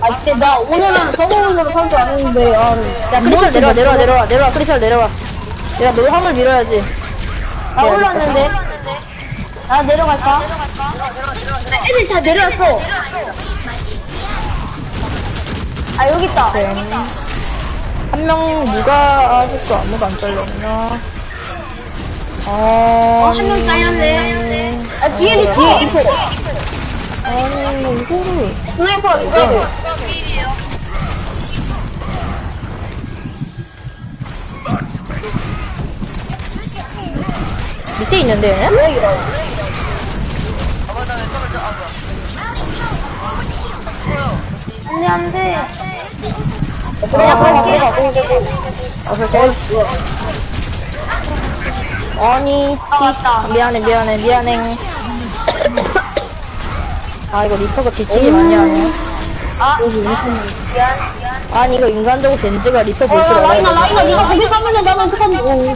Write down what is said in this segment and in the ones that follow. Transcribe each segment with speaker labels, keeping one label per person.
Speaker 1: 아, 진짜 나 오늘은 서버문으로 살줄 아는데, 아,
Speaker 2: 야 크리스탈 내려와 내려와 내려와 내려와 크리스탈 내려와 야너 화물 밀어야지
Speaker 1: 나 올랐는데. 나 내려갈까? 애들 다 내려왔어. 아, 여기 있다.
Speaker 2: 한 명 누가 아직도 아무도 안 잘렸나 아
Speaker 1: 어, 한 명 잘렸네. 아, 뒤에 리퍼. 뒤에 리퍼.
Speaker 2: 아니 이거를
Speaker 1: 스나이퍼 누가 돼?
Speaker 2: 밑에 있는데?
Speaker 1: 왜 이러? 안 돼, 안 돼. 그냥 갈게.
Speaker 2: 아 그렇게 아니
Speaker 1: 왔다.
Speaker 2: 미안해 미안해 미안해 아 이거 리퍼가 뒤치기 많이 하네
Speaker 1: 아, 미안, 미안.
Speaker 2: 아니 이거 인간적으로 겐지가 리퍼
Speaker 1: 어,
Speaker 2: 볼줄
Speaker 1: 야, 라이나,
Speaker 2: 알아야
Speaker 1: 라이나, 네가 거기 가면은 나는 어떡하지? 오.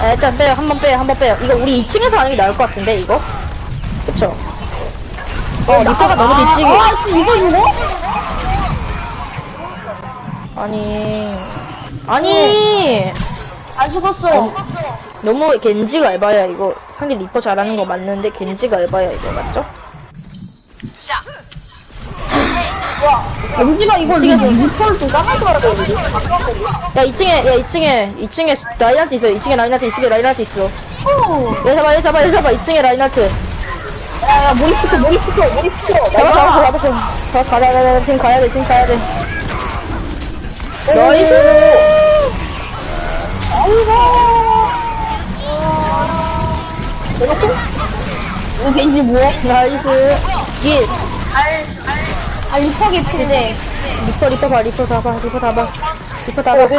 Speaker 2: 아, 일단 빼요 한 번 빼요 한 번 빼요 이거 우리 2층에서 하는 게 나을 것 같은데 이거 그쵸 어 리퍼가 너무 뒤치기
Speaker 1: 아, 씨, 이거 이거?
Speaker 2: 아니 아니
Speaker 1: 안 죽었어.
Speaker 2: 너무 겐지가 에바야 이거 상대 리퍼 잘하는 거 맞는데 겐지가 에바야 이거 맞죠?
Speaker 1: 겐지가 이걸
Speaker 2: 지금-
Speaker 1: 까면서 말하야 되는데?
Speaker 2: 야 2층에 야 2층에 2층에 라인하트 있어 2층에 라인하트 있으면 라인하트 있어
Speaker 1: 어.
Speaker 2: 얘 잡아 얘 잡아 얘 잡아 2층에 라인하트
Speaker 1: 야, 야, 머리 피켜, 머리 피켜, 머리 피켜.
Speaker 2: 잡아 잡아 잡아 잡아 더 가야 돼 지금 가야 돼 지금 가야 돼
Speaker 1: 나이스. 아이고. 이거 겐지 뭐야?
Speaker 2: 나이스 예
Speaker 1: 알, 알, 리퍼 개피인데.
Speaker 2: 리퍼 리퍼 봐 리퍼 잡아 리퍼 잡아. 리퍼 잡아.
Speaker 1: 어딘데?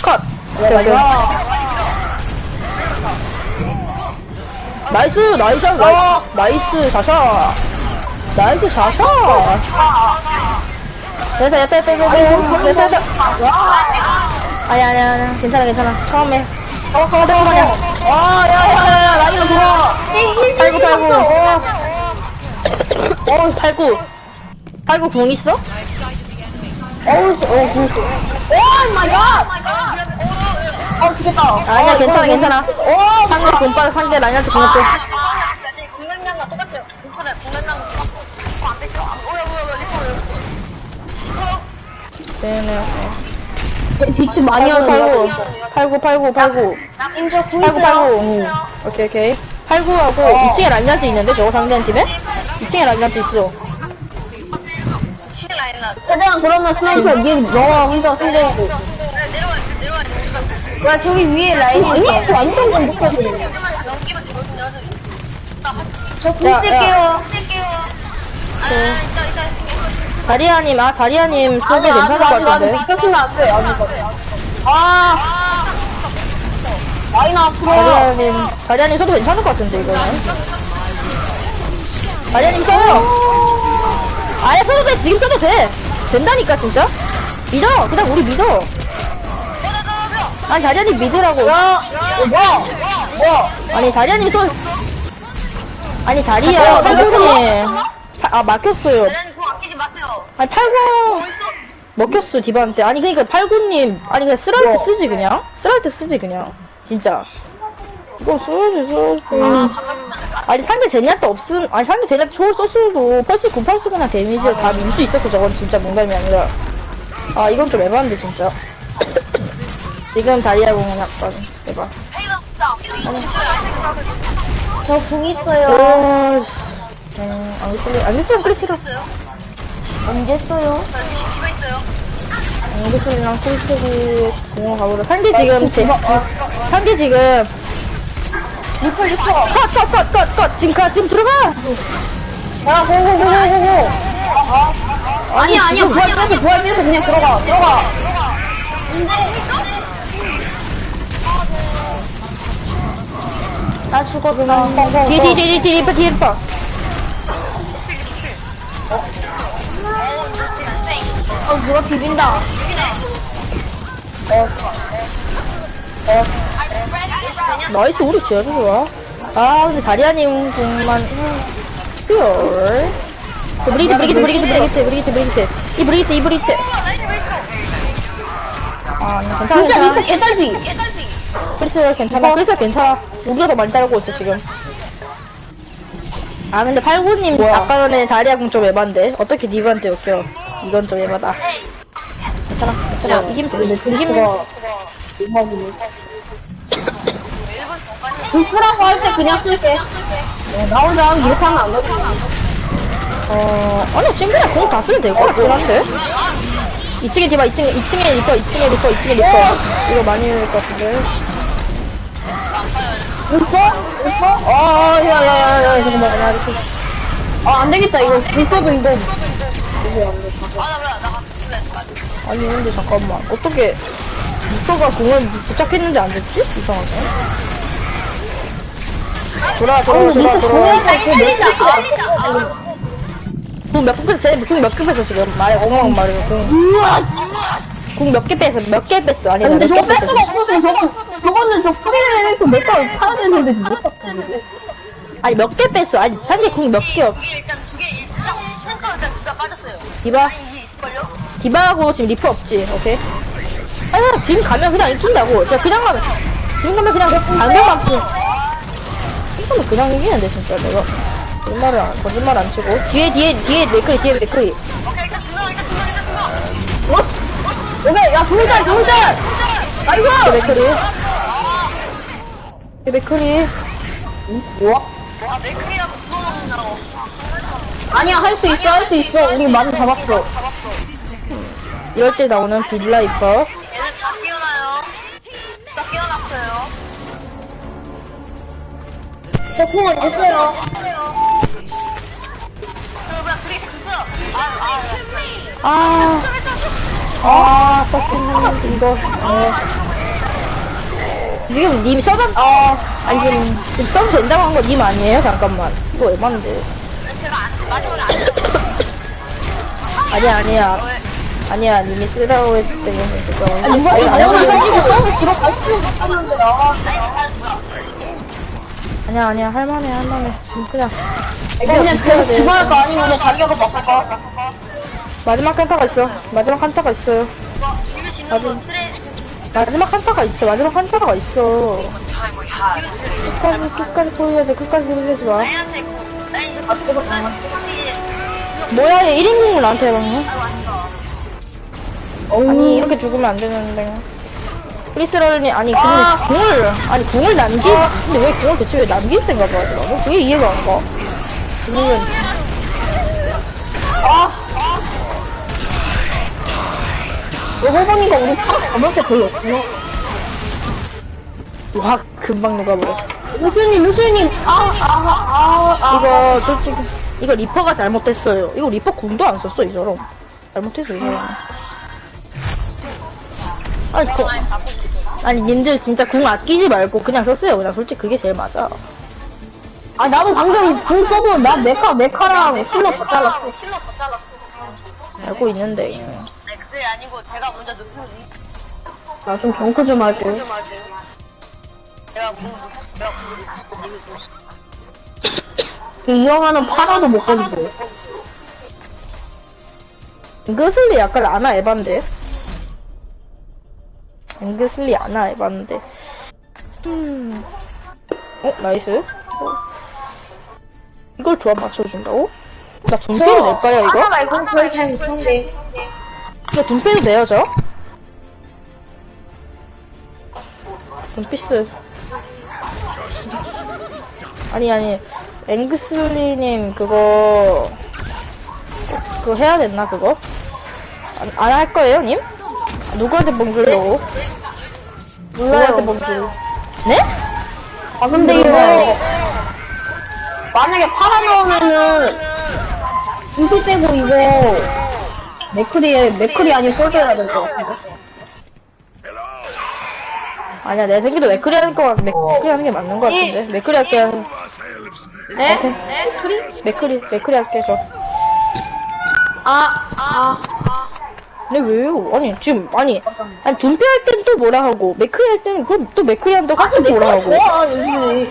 Speaker 2: 컷. 오케이, 오케이. 나이스 나이스 나이스. 나이스 샤샤. 나이스 샤샤. 됐어 됐다 됐다 됐다 됐다 됐다 아니 아니 아니 괜찮아 괜찮아. 처음에. 어 그거 내가 그냥 와야야야 라이너 들어와 팔구 팔구. 어 팔구 팔구 궁 있어?
Speaker 1: 어우, 어, 진짜. 오 마이 갓! 어, 죽겠다.
Speaker 2: 아니야 괜찮아 괜찮아 오 상대 궁 빠져 상대 라이너한테 궁 없어 네네
Speaker 1: 뒤치 많이 하는 거.
Speaker 2: 팔구 팔구 팔구
Speaker 1: 임저 궁
Speaker 2: 팔구
Speaker 1: 있어요.
Speaker 2: 팔구 오케이 오케이 팔구하고 2층에 라인한테 있는데 저거 상대한 팀에? 2층에 라인한테 있어.
Speaker 1: 최대한 그러면 스나이퍼 니 너가 혼자 상대하고.
Speaker 3: 내려와
Speaker 1: 야, 저기 위에 라인이 있어. 완전
Speaker 3: 다 넘기면.
Speaker 1: 저궁 쓸게요.
Speaker 3: 쓸게요. 아 이따 이따 지금
Speaker 2: 자리아님 아 자리아님 쓰기
Speaker 1: 아니, 아니,
Speaker 2: 괜찮을 것 같은데
Speaker 1: 비켜주면 안 돼, 아직. 아. 라이나 앞으로.
Speaker 2: 자리아님 자리아님 써도 괜찮을 것 같은데 이거는 자리아님 써요 아예 써도 돼 지금 써도 돼. 된다니까 진짜? 믿어. 그냥 우리 믿어. 아니 자리아님 믿으라고? 아니 자리아님 써 아니 자리야. 팔구님 아 막혔어요.
Speaker 3: 대단히 그거 아끼지 마세요.
Speaker 2: 아니 팔구
Speaker 3: 뭐?
Speaker 2: 먹혔어 디바한테. 아니 그니까 팔구님. 아니 그냥 쓰라할 때
Speaker 1: 뭐?
Speaker 2: 쓰지 그냥? 쓰라할 때 쓰지 그냥. 진짜 이거 써야지 써야지 아니 상대 제니한테 없음 아니 상대 제니한테 초월 썼어도 펄스 98쓰거나 데미지를 다 밀 수 있었어 저건 진짜 농담이 아니라 아 이건 좀 에바인데 진짜 지금 자리하고 그냥 약간 에바
Speaker 1: 저 궁 있어요.
Speaker 2: 오, 음, 안 됐으면, 안 됐으면 그래 싫어.
Speaker 1: 언제 써요?
Speaker 3: 저 디바 있어요.
Speaker 2: 안 됐으면 콜스기 공원 가보자. 상대 지금, 제, 상대 지금,
Speaker 1: 리퍼, 리퍼.
Speaker 2: 컷, 컷, 컷, 컷, 컷, 지금 가, 지금 들어가!
Speaker 1: 야, 고고고고고고. 아니야, 아니야. 부활 빼서, 부활 빼서 그냥 들어가. 들어가. 나 죽었다.
Speaker 2: 뒤, 뒤, 뒤, 뒤, 뒤, 뒤, 뒤, 뒤.
Speaker 1: 어, 누가 비빈다.
Speaker 2: 나이스, 우리 제일 좋아. 아, 근데 자리아님 공만, 퓨얼. 브리기트 브리기트 브리기트 브리기트 브리기트 브리기트 이 브리기트 이 브리기트. 아
Speaker 1: 진짜
Speaker 2: 괜찮아
Speaker 1: 리포 개딸기.
Speaker 3: 깨달비.
Speaker 2: 크리스 괜찮아 크리스 괜찮아 우리가 더 많이 따르고 있어 지금 아 근데 팔구님 아까 전에 자리야 공좀 에반데 어떻게 니브한테 웃겨 이건 좀 에바다 괜찮아 괜찮아 이기면 돼
Speaker 1: 이거는.
Speaker 3: 일본 전까지.
Speaker 1: 불 쓰라고 할 때 그냥 쓸게. 어, 나 혼자 이렇게 하면 안 돼.
Speaker 2: 어, 아니, 지금 그냥 공 다 쓰면 될 것 같긴 한데? 2층에 디바, 2층에, 2층에 리퍼, 2층에 리퍼, 2층에 리퍼. 이거 많이 될것 같은데?
Speaker 1: 있어? 있어? 아, 야, 야, 야, 야, 잠깐만. 야, 이렇게. 아, 안 되겠다. 이거 불써도 이거. 이거 안 돼.
Speaker 3: 아?
Speaker 2: 아니, 근데 잠깐만. 어떻게, 리퍼가 공을 부착했는데 안 됐지? 이상하게. 돌아, 돌아,
Speaker 1: 근데
Speaker 2: 돌아, 돌아.
Speaker 1: 공을 때
Speaker 3: 알리자,
Speaker 1: 몇
Speaker 3: 알리자.
Speaker 2: 궁몇 개, 뺐어? 궁몇 개 뺐어, 지금? 말해, 엉망 말해, 궁. 궁몇 개 뺐어? 몇 개 뺐어? 아니,
Speaker 1: 근데
Speaker 2: 몇
Speaker 1: 저거 개뺄
Speaker 2: 뺐어?
Speaker 1: 수가 없었어. 저건, 저거는 저 프리랜서 몇달 타야 되는데 못 탔는데.
Speaker 2: 아니, 몇 개 뺐어? 아니, 상대 궁몇 개, 없-
Speaker 3: 이게 일단 두 개, 일단 생각을 일단 두개 빠졌어요.
Speaker 2: 디바?
Speaker 3: 아니, 이게 있을걸요?
Speaker 2: 디바하고 지금 리프 없지, 오케이? 아니, 지금 가면 그냥 이긴다고. 진짜 그냥 가면, 지금 가면 그냥 안면만 pu. 이거는 그냥 이기는데, 진짜 내가. 거짓말을 안, 거짓말 안 치고. 뒤에, 뒤에, 뒤에 맥크리, 뒤에 맥크리.
Speaker 3: 오케이, 일단 두 명, 일단 두 명, 일단 두 명.
Speaker 1: 왔어! 오케이, 야, 두물짤! 나이스!
Speaker 2: 뒤에 맥크리. 뒤에 맥크리.
Speaker 1: 뭐?
Speaker 3: 아, 맥크리라고 부어먹는다고.
Speaker 1: 아니야, 할 수 있어, 할 수 있어. 우리 많이 잡았어.
Speaker 2: 이럴 때 나오는 빌라이퍼.
Speaker 3: 얘네 다 깨어나요. 다 깨어났어요.
Speaker 1: 저궁 언제 써요?
Speaker 3: 그, 그 아, 아,
Speaker 2: 아. 아, 서킹 이거. 네. 지금 님 써도, 어, 아니, 지금, 지금 써도 된다고 한 거 님 아니에요? 잠깐만. 이거 얼마인데?
Speaker 3: 제가 안, 마지막에 안.
Speaker 2: 아니야, 아니야.
Speaker 3: 왜?
Speaker 2: 아니야, 님이 쓰라고 했을 때, 이거.
Speaker 1: 아, 누가 이거는
Speaker 2: 아니,
Speaker 1: 가지고 써서 들어갈 수 없었는데, 아.
Speaker 3: 뭐야.
Speaker 2: 아니야, 아니야, 할만해, 할만해. 지금 그냥.
Speaker 1: 그냥 계속 기부할까? 아니면 자기가 바꿀까?
Speaker 2: 마지막 한타가 있어. 마지막 한타가 있어요.
Speaker 3: 거, 트레,
Speaker 2: 마지막 한타가 있어. 마지막 한타가 있어. 끝까지, 끝까지 보여야지. 끝까지 보여야지 마. 뭐야, 얘 1인공을 나한테 해봤네? 아니 이렇게 죽으면 안 되는데 크리스럴니 아니 근데
Speaker 1: 아.
Speaker 2: 궁을 아니 궁을 남기 근데 왜 궁을 대체 왜 남길 생각을 하더라고 그게 이해가 안가. 궁을.
Speaker 1: 이거 보니까 우리 잡을 때 별로 없네.
Speaker 2: 와 금방 녹아버렸어.
Speaker 1: 루스님, 루스님, 아, 아, 아, 아.
Speaker 2: 이거 솔직히 이거 리퍼가 잘못됐어요. 이거 리퍼 궁도 안 썼어 이 사람. 잘못했어 이 사람 아니 그, 아니 님들 진짜 궁 아끼지 말고 그냥 썼어요 그냥 솔직히 그게 제일 맞아
Speaker 1: 아, 나도 방금 궁 써도 나 메카, 메카랑 힐러 다 잘랐어.
Speaker 2: 알고 있는데
Speaker 3: 아니, 그게 아니고, 제가 먼저 높은,
Speaker 1: 나좀 정크 좀 할게.
Speaker 3: 내가 뭐, 내가 뭐,
Speaker 1: 유명하는 파라도 못 가지고.
Speaker 2: 앵그슬리 약간 아나 에반데 앵그슬리 아나 에반데 음. 어 나이스 어. 이걸 조합 맞춰준다고? 나 둠피도 낼까요 이거?
Speaker 1: 파라 말고 거의 잘 못한데.
Speaker 2: 이거 둠피도 돼요 저? 둠피스 아니 아니 앵그슬리님 그거 그거 해야 됐나 그거? 안 할 거예요 님? 누구한테 멍들려고? 누구한테. 멍들 네?
Speaker 1: 아, 근데 이거, 만약에 파라 나오면은, 인피 빼고 이거, 맥크리에, 맥크리 아니면 솔져야 될것 같아.
Speaker 2: 아니야 내 생기도 맥크리 하는 거 맥크리 하는 게 맞는 거 같은데 맥크리 할게
Speaker 1: 네?
Speaker 2: 오케이. 맥크리 맥크리 할게 저
Speaker 1: 아, 아.
Speaker 2: 근데 왜요? 아니 지금 아니 아니 둠피 할땐 또 뭐라 하고 맥크리 할땐 그럼 또 맥크리 한다고
Speaker 1: 아니,
Speaker 2: 또 뭐라 하고
Speaker 1: 좋아, 요즘에.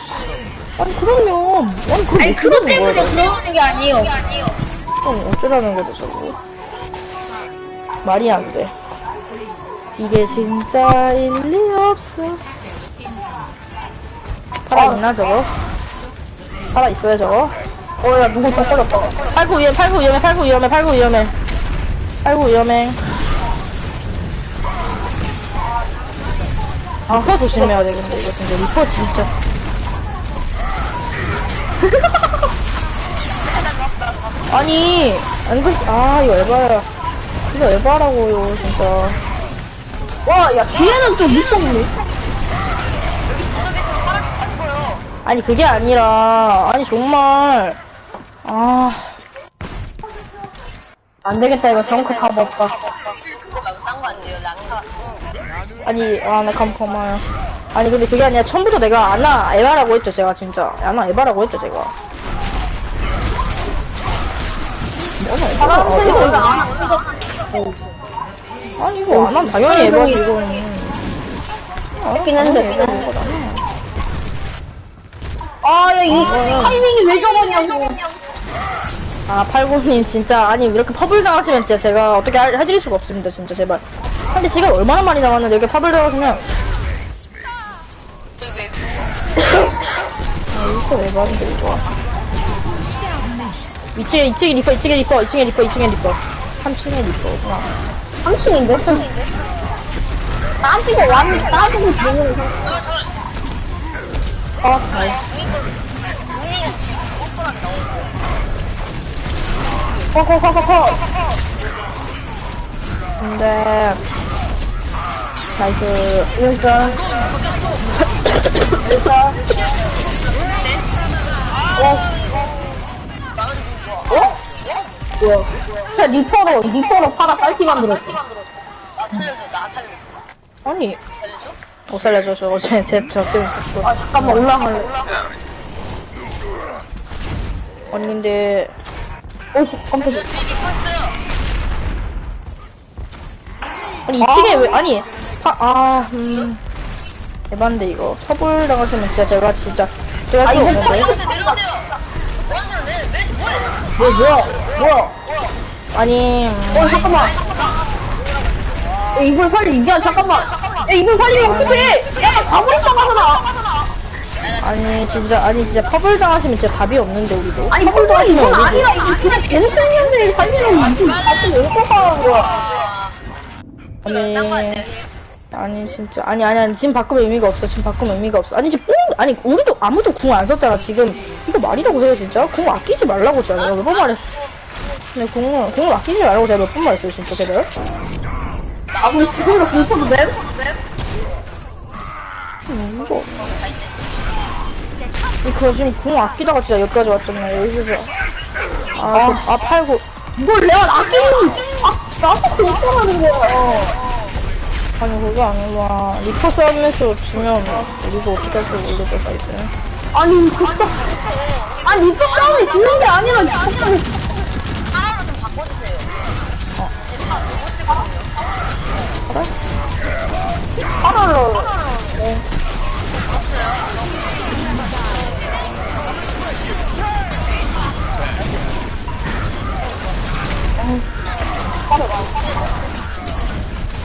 Speaker 2: 아니 그러면 아니 그럼
Speaker 1: 아니, 그것. 때문에 그러는 게 아니에요.
Speaker 2: 어, 어쩌라는 거죠, 저거. 말이 안 돼. 이게 진짜 일 리 없어. 살아있나, 저거? 살아있어요, 저거?
Speaker 1: 어, 야, 누구 더 걸렸다.
Speaker 2: 팔구 위험, 팔구 위험해, 팔구 위험해, 팔구 위험해. 팔구 위험해. 아, 허 조심해야 되겠는데, 이거 진짜. 리퍼 진짜. 아니, 안 그, 아, 이거 에바야. 이거 에바라고요, 진짜.
Speaker 1: 와, 야, 뒤에는 좀.
Speaker 3: 여기 사람 죽어요.
Speaker 2: 아니, 그게 아니라, 아니, 정말. 아,
Speaker 1: 안 되겠다, 이거 정크 값 없다.
Speaker 3: 그거 말고 딴 거 안 돼요. 랑카.
Speaker 2: 아니, 아, 나 감, 고마워요. 아니, 근데 그게 아니라 처음부터 내가 아나 에바라고 했죠, 제가 진짜. 아나 에바라고 했죠, 제가.
Speaker 1: 사람들이 원래 안
Speaker 2: 아, 아니, 이거 안 하면 당연히 에바지, 이거는.
Speaker 1: 했긴 했는데.
Speaker 2: 에바인 거잖아.
Speaker 1: 아, 야, 이 타이밍이 왜 저러냐고.
Speaker 2: 아, 팔고님, 진짜. 아니, 이렇게 퍼블 당하시면 진짜 제가 어떻게 할- 해드릴 수가 없습니다, 진짜, 제발. 근데 시간 얼마나 많이 남았는데, 이렇게.
Speaker 3: 왜, 왜,
Speaker 2: 아, 이거 에바인데, 이거. 2층에, 2층에 리퍼, 2층에 리퍼, 2층에 리퍼, 2층에 리퍼. 3층에 리퍼구나.
Speaker 1: 3층인데? 3층. 따지고 왔는데 따지고 보는 거.
Speaker 2: 아,
Speaker 3: 지금 뽀뽀하게 나오고.
Speaker 1: 커커커커커.
Speaker 2: 근데. 나이스.
Speaker 1: 일단. 일단.
Speaker 3: 어? 나는 누구야?
Speaker 1: 어? 뭐야? 야, 리퍼로, 리퍼로 팔아 깔티 만들었지.
Speaker 3: 아, 살려줘. 나 살려줘.
Speaker 2: 아니,
Speaker 3: 살려줘?
Speaker 2: 못 살려줘, 저, 제, 제, 저 때문에 졌어.
Speaker 1: 아, 잠깐만, 올라갈래. 오씨, 깜짝이야.
Speaker 3: 저 뒤에 리퍼 있어요.
Speaker 2: 아니, 2층에 왜, 아니. 아, 아, 음. 에반데, 이거. 처벌 당하시면 진짜 제가 진짜. 제가
Speaker 1: 아,
Speaker 2: 할수
Speaker 1: 이거
Speaker 2: 없는데.
Speaker 3: 내려오세요, 내려오세요. 뭐하는 왜, 왜, 뭐해?
Speaker 1: 뭐, 뭐야? 뭐야?
Speaker 2: 아니, 음,
Speaker 1: 어, 잠깐만. 야, 이걸 살리, 이게 잠깐만. 야, 이걸 살리면 어떡해? 야, 가구리 쳐가잖아.
Speaker 2: 아니, 진짜, 아니, 진짜 퍼블 당하시면 진짜 답이 없는데, 우리도.
Speaker 1: 아니,
Speaker 2: 퍼블
Speaker 1: 폴보가 이건
Speaker 2: 당하시면
Speaker 1: 아니라, 이거 그냥 개새끼인데 살리면 이거 같은 왜 뽑아가는 거야?
Speaker 3: 아,
Speaker 2: 아니. 아니 진짜. 아니 아니 아니. 지금 바꾸면 의미가 없어. 지금 바꾸면 의미가 없어. 아니 지금 뽕 아니 우리도 아무도 궁 안 썼잖아 지금. 이거 말이라고 해요 진짜? 궁 아끼지 말라고 제가 내가 몇번 말했어. 근데 궁 궁을 아끼지 말라고 제가 몇 번 말했어요 진짜 제가.
Speaker 1: 아, 우리 지금도 공포도 맵?
Speaker 2: 음, 이거. 이거 지금 궁 아끼다가 진짜 여기까지 왔잖아 여기서. 아, 아 팔고.
Speaker 1: 이걸 내가 아끼는, 아, 나한테 공포하는 거야.
Speaker 2: 아니 그게 아니라 리퍼 싸움에서 지면 우리도 어떻게 할지 모르겠다 이제
Speaker 1: 아니, 그쵸. 아니, 리퍼 싸움이 지는 게 아니라.
Speaker 3: 하나로 좀 바꿔주세요. 제다 보고 싶거든요.
Speaker 2: 그래?
Speaker 1: 하나로.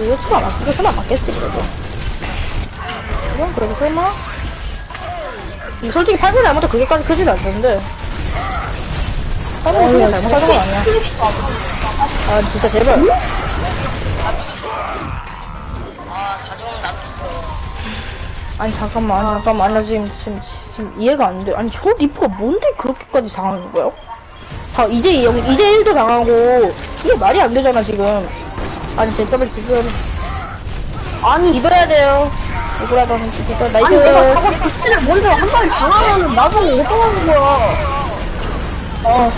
Speaker 2: 이거 수가 맞, 이거 수가 맞겠지, 그래도. 이건 그래도 설마? 이 솔직히 팔굽 잘못도 그게까지 크지도 않던데. 팔굽 솔직히 잘못하는 건 아니야. 아, 진짜 제발.
Speaker 3: 아.
Speaker 2: 아니, 잠깐만, 아니, 잠깐만. 나 지금, 지금, 지금 이해가 안 돼. 아니, 저 리프가 뭔데 그렇게까지 당하는 거야? 다, 이제, 여기, 이제 1도 당하고, 이게 말이 안 되잖아, 지금. 아니, 비벼야 돼.
Speaker 1: 아니,
Speaker 2: 비벼야 돼요. 이거라도 하면 비벼.
Speaker 1: 아니, 내가
Speaker 2: 나이스.
Speaker 1: 저거 빛을 먼저 한 방에 당하면은 나중에 어떡하는 거야. 어,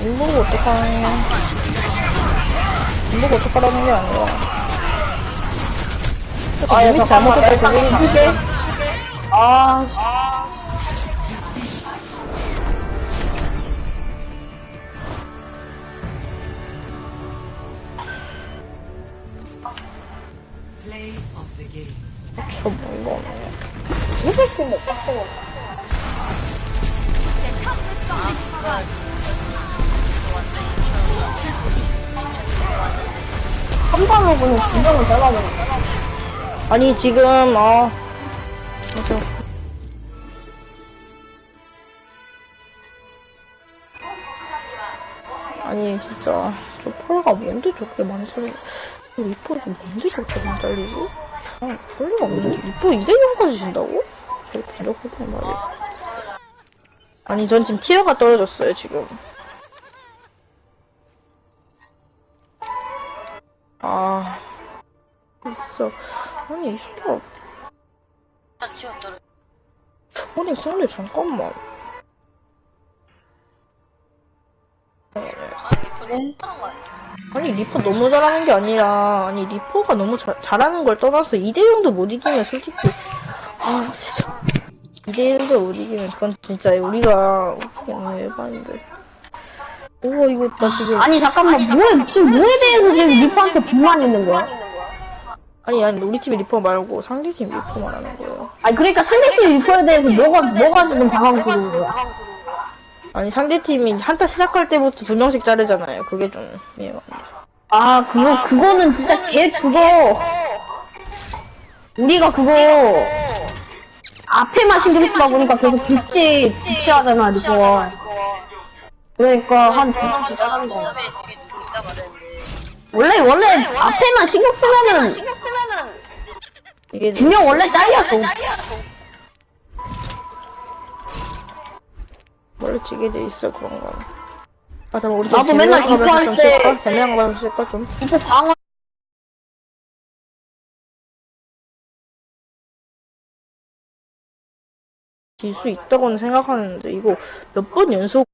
Speaker 2: 이거 어떡하냐. 이거 어떡하라는 게 아니라.
Speaker 1: 아, 야,
Speaker 2: 이미. 잘못했다, 그거는
Speaker 1: 이게.
Speaker 2: 아
Speaker 1: 한 발로 그냥 분명을 잘라버려.
Speaker 2: 아니 지금 아 맞아 아니 진짜 저 펄가 뭔데 저렇게 많이 잘리 저 리퍼가 뭔데 저렇게 많이 잘리지? 아 펄리가 없는데 리퍼 2대0까지 진다고? 저렇게 부족하단 말이야 아니 전 지금 티어가 떨어졌어요 지금 새끼가
Speaker 3: 다 치웠더라.
Speaker 2: 아니 근데 잠깐만.
Speaker 3: 아니, 거야.
Speaker 2: 리퍼 너무 잘하는 게 아니라 아니 리퍼가 너무 자, 잘하는 걸 떠나서 2대0도 못 이기면 솔직히. 아 진짜. 2대1도 못 이기면 그건 진짜 우리가 그냥 일반인데. 우와 이거 나 지금
Speaker 1: 아니, 잠깐만, 뭐에, 지금 뭐에 대해서 지금 리퍼한테 불만 있는 거야?
Speaker 2: 아니 아니 우리 팀 리퍼 말고 상대 팀 리퍼 말하는 거예요
Speaker 1: 아니, 그러니까 상대팀 리퍼에 대해서 뭐가, 뭐가 지금 당황스러운 거야?
Speaker 2: 아니 상대 팀이 한타 시작할 때부터 두 명씩 자르잖아요 그게 좀 이해가 안 돼.
Speaker 1: 아, 그거, 그거는 진짜 개, 그거. 우리가 그거, 앞에만 신경 쓰다 보니까 계속 뒤치, 뒤치하잖아, 리퍼가. 그러니까 한 두 명씩 따라는 거야. 원래, 원래 앞에만 신경 쓰면은,
Speaker 3: 신경 쓰면은
Speaker 2: 이게
Speaker 1: 두명 원래 잘렸어.
Speaker 2: 원래 지게 돼 있어 그런 거. 아 잠깐 우리
Speaker 1: 나도 맨날
Speaker 2: 가면서 좀
Speaker 1: 리퍼할 때-?
Speaker 2: 재미난 거 쉴까 좀?
Speaker 1: 리퍼 방어
Speaker 2: 질 수 있다고는 생각하는데 이거 몇 번 연속